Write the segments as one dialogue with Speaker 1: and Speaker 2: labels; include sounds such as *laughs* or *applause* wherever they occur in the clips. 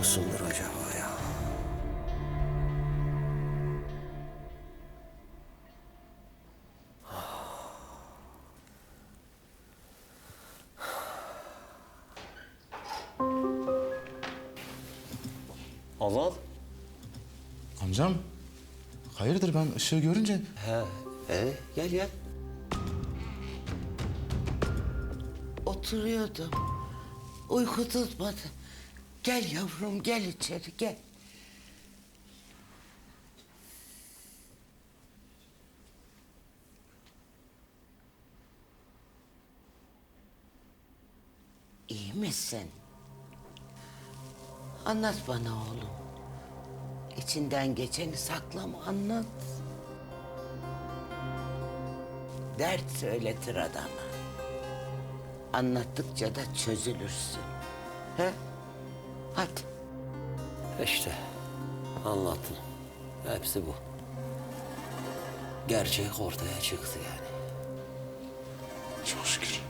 Speaker 1: Musundur acaba ya? Hazal.
Speaker 2: Amcam, hayırdır ben ışığı görünce...
Speaker 1: He, he, gel gel.
Speaker 3: Oturuyordum. Uyku tutmadı. Gel yavrum gel içeri gel. İyi misin? Anlat bana oğlum. İçinden geçeni saklama anlat. Dert söyletir adama. Anlattıkça da çözülürsün. He? Hadi.
Speaker 1: İşte anlattın. Hepsi bu. Gerçek ortaya çıktı yani.
Speaker 2: Çok şükür.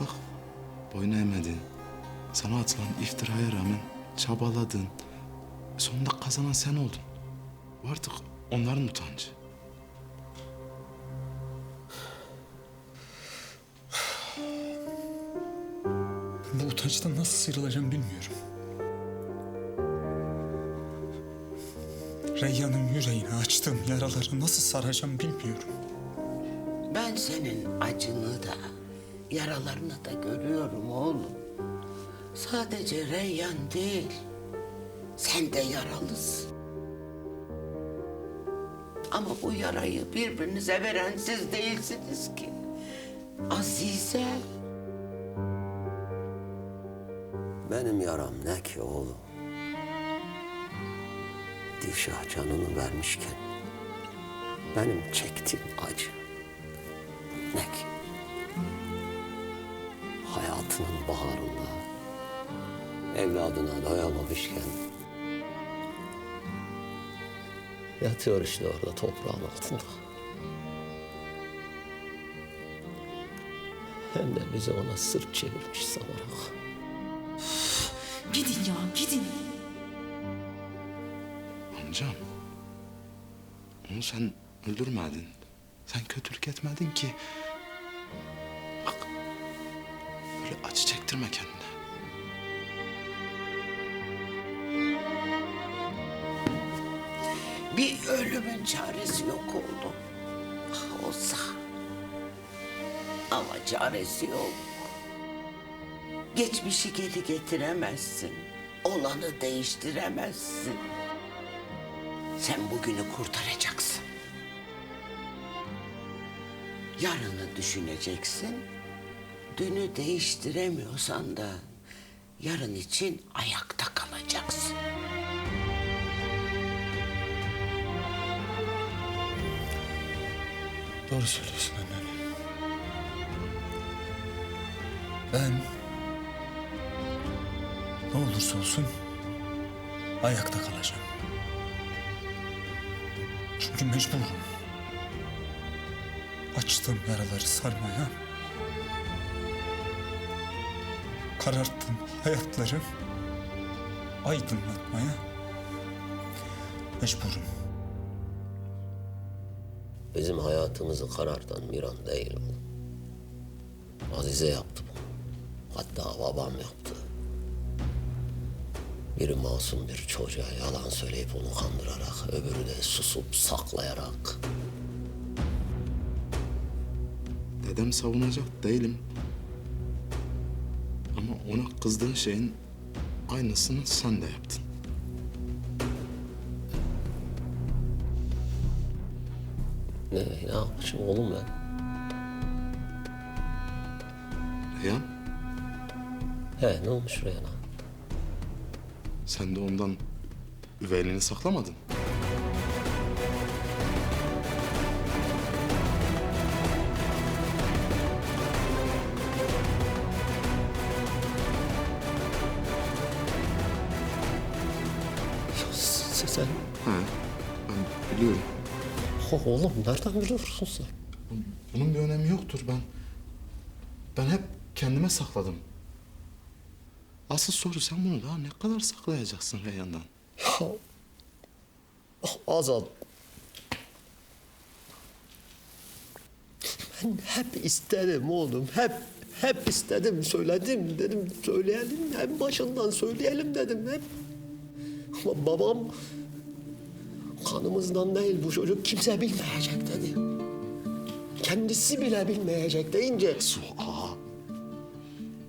Speaker 2: Bak, boyun eğmedin. Sana atılan iftiraya rağmen çabaladın. Sonunda kazanan sen oldun. Bu artık onların utancı.
Speaker 4: Utançtan nasıl sıyrılacağım bilmiyorum. Reyyan'ın yüreğine açtığım yaraları nasıl saracağım bilmiyorum.
Speaker 3: Ben senin acını da, yaralarını da görüyorum oğlum. Sadece Reyyan değil, sen de yaralısın. Ama bu yarayı birbirinize veren siz değilsiniz ki. Azize.
Speaker 1: Benim yaram ne ki oğlum? Dilşah canını vermişken benim çektiğim acı ne ki? Hayatının baharında evladına doyamamışken yatıyor işte orada toprağın altında. Hem de bizi ona sırt çevirmiş sanarak.
Speaker 5: Gidin ya gidin.
Speaker 2: Amcam, onu sen öldürmedin. Sen kötülük etmedin ki. Bak, böyle acı çektirme kendine.
Speaker 3: Bir ölümün çaresi yok oğlum. Ah olsa. Ama çaresi yok. Geçmişi geri getiremezsin. Olanı değiştiremezsin. Sen bugünü kurtaracaksın. Yarını düşüneceksin. Dünü değiştiremiyorsan da yarın için ayakta kalacaksın.
Speaker 4: Doğru söylüyorsun anneanne. Ben ne olursa olsun ayakta kalacağım. Çünkü mecburum. Açtığım yaraları sarmaya, kararttım hayatları aydınlatmaya mecburum.
Speaker 1: Bizim hayatımızı karartan Miran değil oğlum. Azize yaptı bunu. Hatta babam yaptı. Biri masum bir çocuğa yalan söyleyip onu kandırarak, öbürü de susup saklayarak.
Speaker 2: Dedem savunacak değilim. Ama ona kızdığın şeyin aynısını sen de yaptın.
Speaker 1: Ne, ne yapmışım oğlum ben?
Speaker 2: Reyhan,
Speaker 1: He ne olmuş Reyhan'a?
Speaker 2: Sen de ondan üveyliğini saklamadın.
Speaker 1: Sen
Speaker 2: He, ben biliyorum.
Speaker 1: Oh, oğlum nereden biliyorsun sen?
Speaker 2: Bunun bir önemi yoktur ben. Ben hep kendime sakladım. Asıl soru sen bunu daha ne kadar saklayacaksın Reyhan'dan? *laughs*
Speaker 1: Ya Azat. Ben hep istedim oğlum. Hep hep istedim. Söyledim dedim. Söyleyelim. En başından söyleyelim dedim hep. Ama babam kanımızdan değil bu çocuk kimse bilmeyecek dedi. Kendisi bile bilmeyecek deyince
Speaker 2: Su ağa.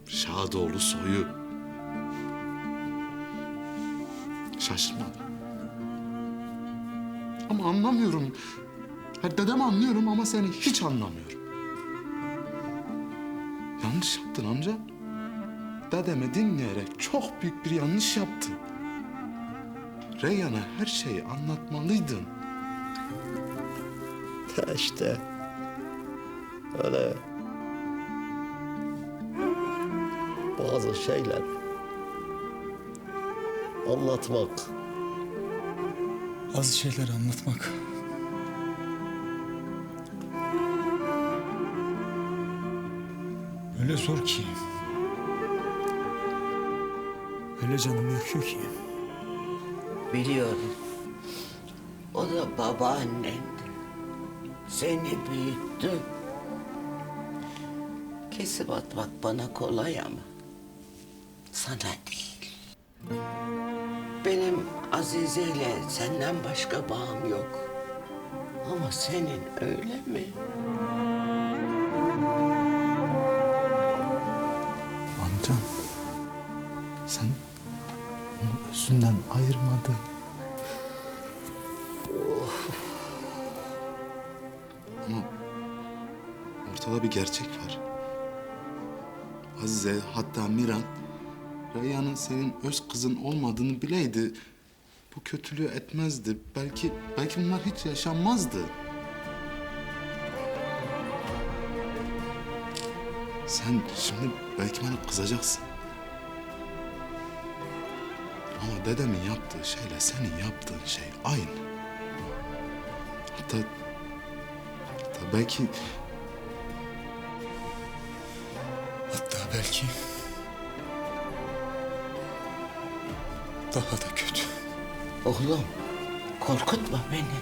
Speaker 2: Şadoğlu soyu. Şaşırmadım. Ama anlamıyorum. Ha, dedemi anlıyorum ama seni hiç anlamıyorum. Yanlış yaptın amca. Dedemi dinleyerek çok büyük bir yanlış yaptın. Reyhan'a her şeyi anlatmalıydın.
Speaker 1: Ya işte öyle bazı şeyler anlatmak
Speaker 4: Bazı şeyleri anlatmak. Öyle zor ki. Öyle canımı yakıyor ki.
Speaker 3: Biliyorum. O da babaannen. Seni büyüttü. Kesip atmak bana kolay ama sana değil. Azize ile senden başka bağım yok. Ama senin öyle mi?
Speaker 2: Amcam, sen onu özünden ayırmadın. Ama ortada bir gerçek var. Azize hatta Miran, Reyhan'ın senin öz kızın olmadığını bileydi. Bu kötülüğü etmezdi. Belki belki bunlar hiç yaşanmazdı. Sen şimdi belki bana kızacaksın. Ama dedemin yaptığı şeyle senin yaptığın şey aynı. Hatta, hatta belki
Speaker 4: Hatta belki daha da kötü.
Speaker 3: Oğlum korkutma beni.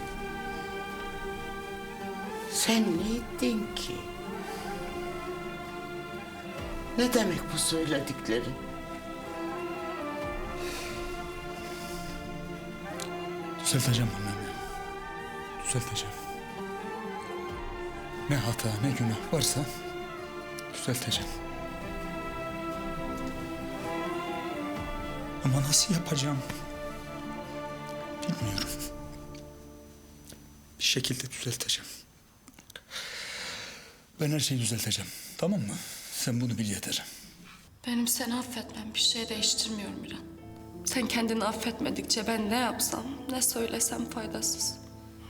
Speaker 3: Sen neydin ki? Ne demek bu söylediklerin?
Speaker 4: Düzelteceğim annemi. Düzelteceğim. Ne hata ne günah varsa düzelteceğim. Ama nasıl yapacağım? Bilmiyorum. Bir şekilde düzelteceğim. Ben her şeyi düzelteceğim. Tamam mı? Sen bunu bil yeter.
Speaker 5: Benim seni affetmem bir şey değiştirmiyor Miran. Sen kendini affetmedikçe ben ne yapsam, ne söylesem faydasız.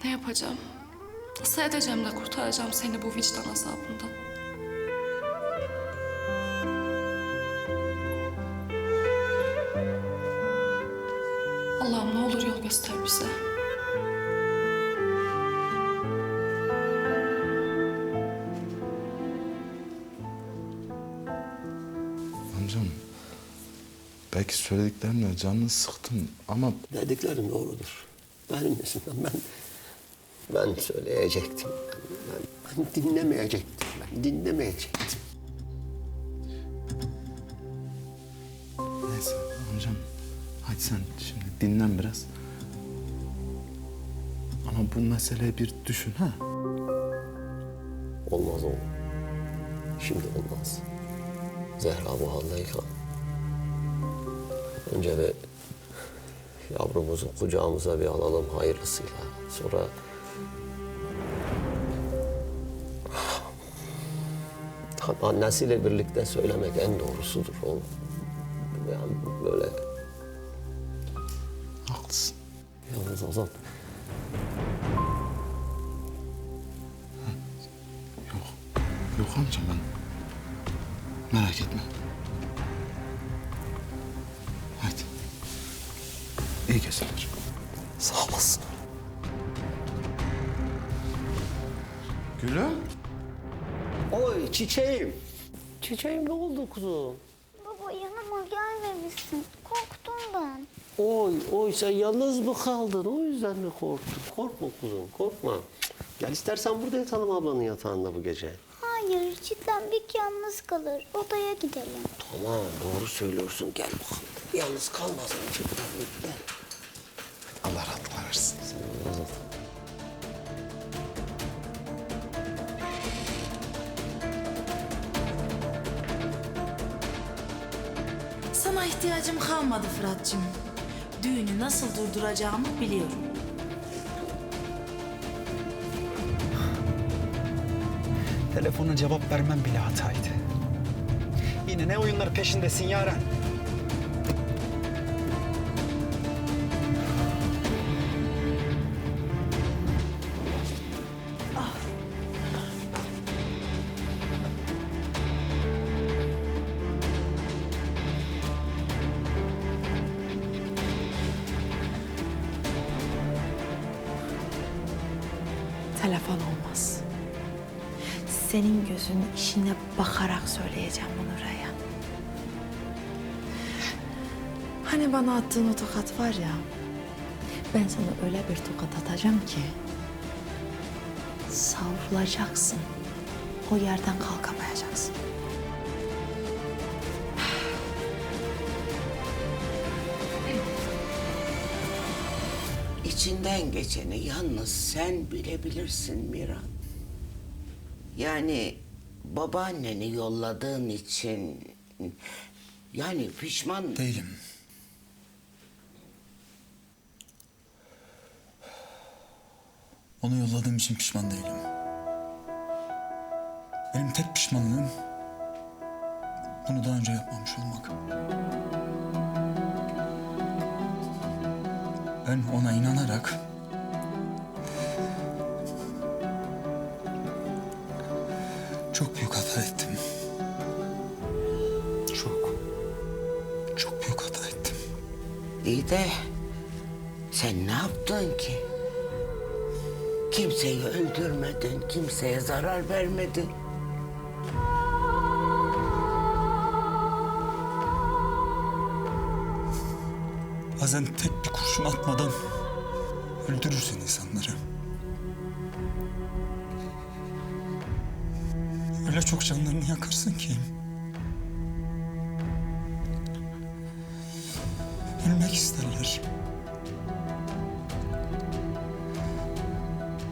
Speaker 5: Ne yapacağım? Nasıl edeceğim de kurtaracağım seni bu vicdan azabından? Göster bize.
Speaker 2: amcam belki söylediklerimle canını sıktım ama
Speaker 1: dediklerin doğrudur. Benim yüzümden ben ben söyleyecektim. Ben, ben dinlemeyecektim. Ben dinlemeyecektim.
Speaker 2: neyse amcam hadi sen şimdi dinlen biraz. Bu meseleyi bir düşün ha.
Speaker 1: Olmaz oğlum. Şimdi olmaz. Zehra bu haldeyken önce bir yavrumuzu kucağımıza bir alalım hayırlısıyla. Sonra annesiyle birlikte söylemek en doğrusudur oğlum. Yani böyle
Speaker 2: Haklısın.
Speaker 1: yalnız Azat kuzum?
Speaker 6: Baba yanıma gelme
Speaker 1: Oy, oy sen yalnız mı kaldın? O yüzden mi korktun? Korkma kuzum, korkma. Gel istersen burada yatalım ablanın yatağında bu gece.
Speaker 6: Hayır, çitlenbik yalnız kalır. Odaya gidelim.
Speaker 1: Tamam, doğru söylüyorsun. Gel bakalım. Yalnız kalmasın. Gel.
Speaker 7: İhtiyacım kalmadı Fırat'cığım. Düğünü nasıl durduracağımı biliyorum.
Speaker 4: Telefona cevap vermem bile hataydı. Yine ne oyunlar peşindesin Yaren?
Speaker 7: Bakarak söyleyeceğim bunu Reyhan. Hani bana attığın o tokat var ya... ...ben sana öyle bir tokat atacağım ki... ...savrulacaksın. O yerden kalkamayacaksın.
Speaker 3: İçinden geçeni yalnız sen bilebilirsin Miran. Yani babaanneni yolladığın için yani pişman
Speaker 4: Değilim. Onu yolladığım için pişman değilim. Benim tek pişmanlığım bunu daha önce yapmamış olmak. Ben ona inanarak çok büyük hata ettim. Çok, çok büyük hata ettim.
Speaker 3: İyi de sen ne yaptın ki? Kimseyi öldürmedin, kimseye zarar vermedin.
Speaker 4: Bazen tek bir kurşun atmadan öldürürsün insanları. Öyle çok canlarını yakarsın ki. Ölmek isterler.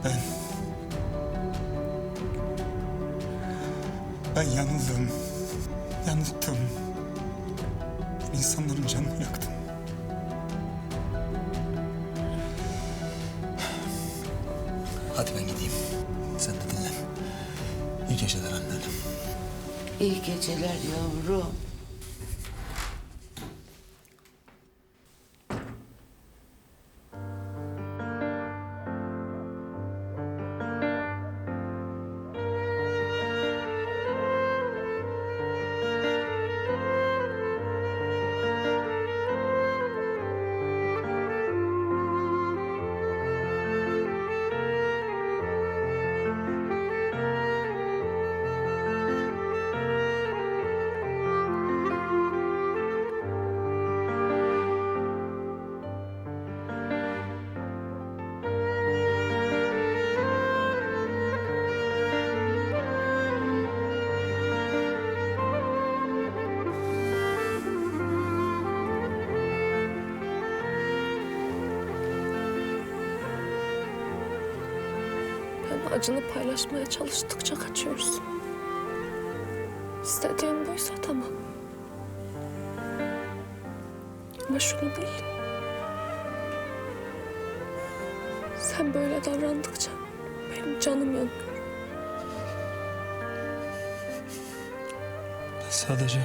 Speaker 4: Ben... Ben yanıldım. Yanılttım. İnsanların canını yaktım. Hadi ben gideyim. İyi geceler
Speaker 3: yavrum.
Speaker 5: Acını paylaşmaya çalıştıkça kaçıyorsun. İstediğin buysa tamam. Ama şunu bil. Sen böyle davrandıkça benim canım yanıyor.
Speaker 4: Sadece...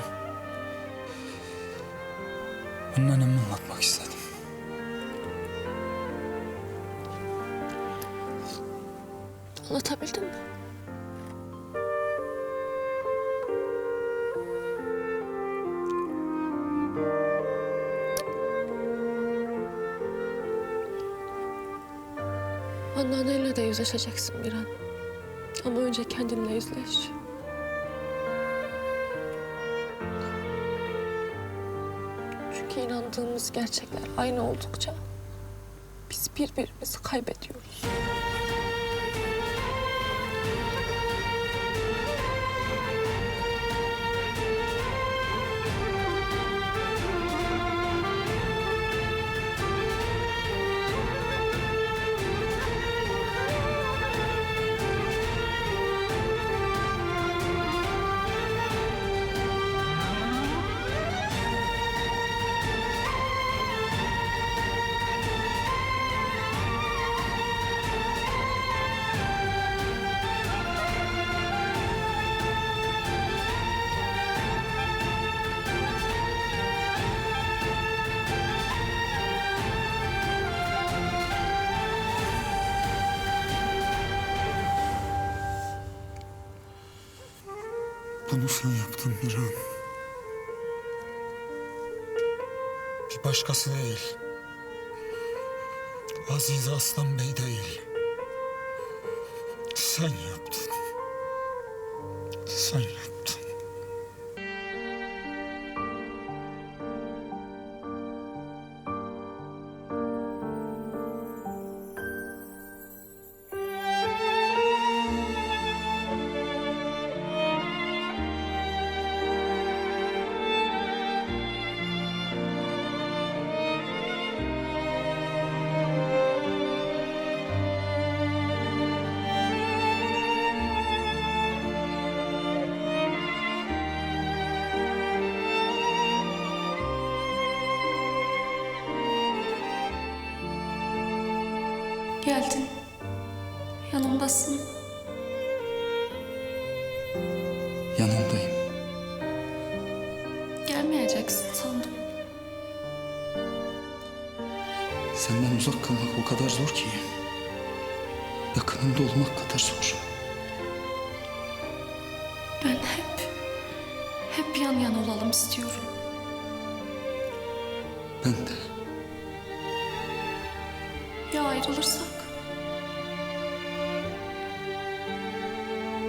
Speaker 4: Anneanneme anlatmak
Speaker 5: Anlatabildim mi? Anneannenle de yüzleşeceksin bir an. Ama önce kendinle yüzleş. Çünkü inandığımız gerçekler aynı oldukça biz birbirimizi kaybediyoruz.
Speaker 4: Sen yaptın Miran. Bir başkası değil. Aziz Aslan Bey değil. Sen yaptın. Senden uzak kalmak o kadar zor ki. Yakınında olmak kadar zor.
Speaker 5: Ben hep, hep yan yana olalım istiyorum.
Speaker 4: Ben de.
Speaker 5: Ya ayrılırsak?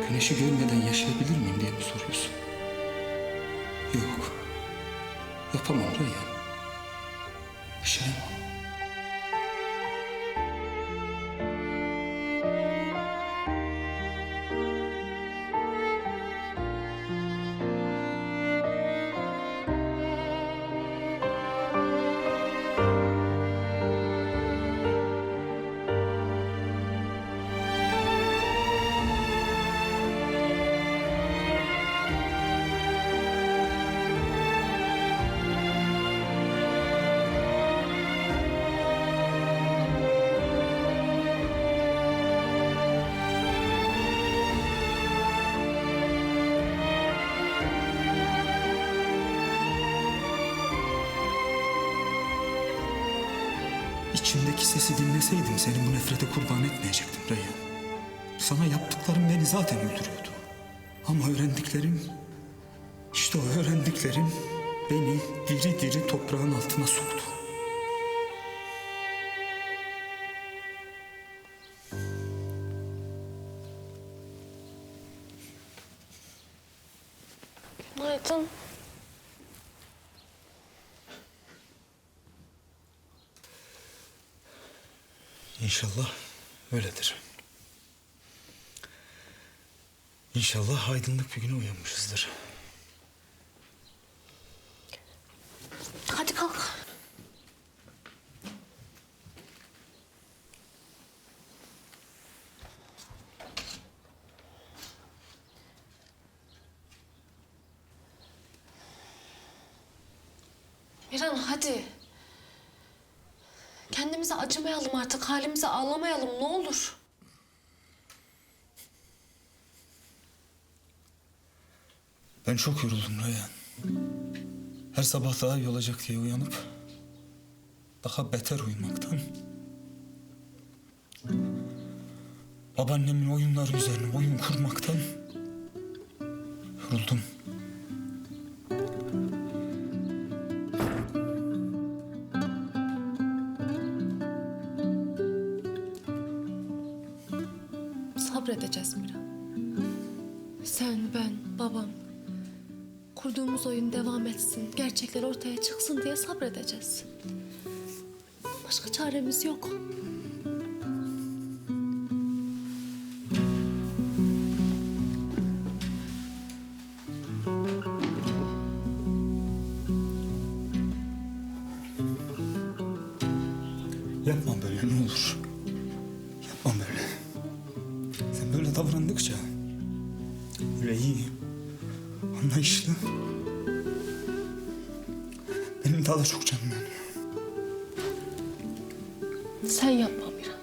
Speaker 4: Güneşi görmeden yaşayabilir miyim diye mi soruyorsun? Yok. Yapamam Reyhan. İçimdeki sesi dinleseydim seni bu nefrete kurban etmeyecektim Reyhan. Sana yaptıklarım beni zaten öldürüyordu. Ama öğrendiklerim, işte o öğrendiklerim beni diri diri toprağın altına soktu. İnşallah öyledir. İnşallah aydınlık bir güne uyanmışızdır.
Speaker 5: Hadi kalk. Miran hadi. Kendimize acımayalım artık, halimize ağlamayalım ne olur.
Speaker 4: Ben çok yoruldum Reyhan. Her sabah daha iyi olacak diye uyanıp daha beter uyumaktan. Babaannemin oyunları üzerine oyun kurmaktan yoruldum.
Speaker 5: Sabredeceğiz Miran. Sen, ben, babam. Kurduğumuz oyun devam etsin, gerçekler ortaya çıksın diye sabredeceğiz. Başka çaremiz yok.
Speaker 4: Da çok canım yanıyor.
Speaker 5: Sen yapma Miran.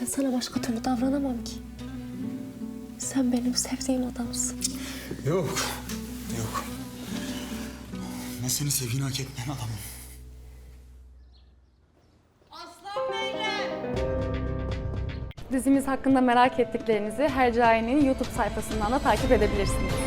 Speaker 5: Ben sana başka türlü davranamam ki. Sen benim sevdiğim adamsın.
Speaker 4: Yok, yok. Ben seni sevgini hak etmeyen adamım.
Speaker 8: Dizimiz hakkında merak ettiklerinizi Hercai'nin YouTube sayfasından da takip edebilirsiniz.